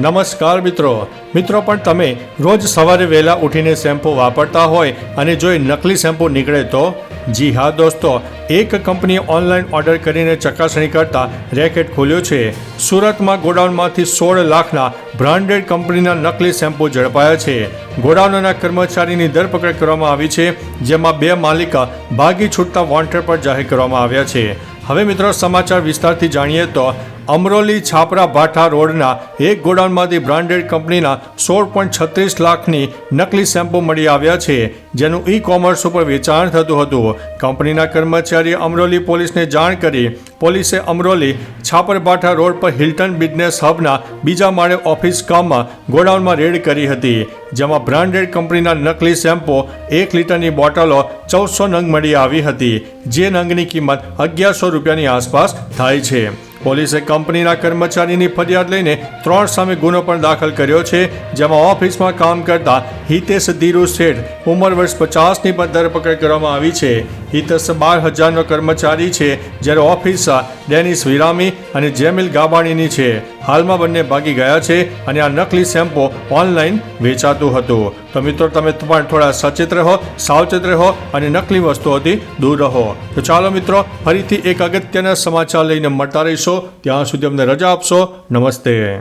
નમસ્કાર મિત્રો. મિત્રો, પણ તમે રોજ સવારે વહેલા ઉઠીને શેમ્પૂ વાપરતા હોય અને જો એ નકલી શેમ્પૂ નીકળે તો? જી હા દોસ્તો, એક કંપનીએ ઓનલાઈન ઓર્ડર કરીને ચકાસણી કરતા રેકેટ ખોલ્યો છે. સુરતમાં ગોડાઉનમાંથી સોળ લાખના બ્રાન્ડેડ કંપનીના નકલી શેમ્પૂ ઝડપાયા છે. ગોડાઉનના કર્મચારીની ધરપકડ કરવામાં આવી છે, જેમાં બે માલિકા ભાગી છૂટતા વોન્ટેડ પર જાહેર કરવામાં આવ્યા છે. હવે મિત્રો, સમાચાર વિસ્તારથી જાણીએ તો અમરોલી છાપરા ભાઠા રોડના એક ગોડાઉનમાંથી બ્રાન્ડેડ કંપનીના સોળ પોઈન્ટ છત્રીસ લાખની નકલી શેમ્પૂ મળી આવ્યા છે, જેનું ઈ કોમર્સ ઉપર વેચાણ થતું હતું. કંપનીના કર્મચારીએ અમરોલી પોલીસને જાણ કરી, પોલીસે અમરોલી છાપરભાઠા રોડ પર હિલ્ટન બિઝનેસ હબના બીજા માળે ઓફિસ કામમાં ગોડાઉનમાં રેડ કરી હતી, જેમાં બ્રાન્ડેડ કંપનીના નકલી શેમ્પો, એક લીટરની બોટલો, ચૌદસો નંગ મળી આવી હતી, જે નંગની કિંમત અગિયારસો રૂપિયાની આસપાસ થાય છે. પોલીસે કંપનીના કર્મચારીની ફરિયાદ લઈને ત્રણ સામે ગુનો પણ દાખલ કર્યો છે, જેમાં ઓફિસમાં કામ કરતા હિતેશ ધીરુ શેઠ ઉંમર વર્ષ પચાસની પણ ધરપકડ કરવામાં આવી છે. હિતેશ બાર હજારનો કર્મચારી છે, જ્યારે ઓફિસ ડેનિસ વિરામી અને જેમિલ ગાબાણીની છે. હાલમાં બંને ભાગી ગયા છે અને આ નકલી શેમ્પો ઓનલાઈન વેચાતું હતું. તો મિત્રો, તમે પણ થોડા સચેત રહો, સાવચેત રહો અને નકલી વસ્તુઓથી દૂર રહો. તો ચાલો મિત્રો, ફરીથી એક અગત્યના સમાચાર લઈને મળતા રહીશો. ત્યાં સુધી અમને રજા આપશો. નમસ્તે.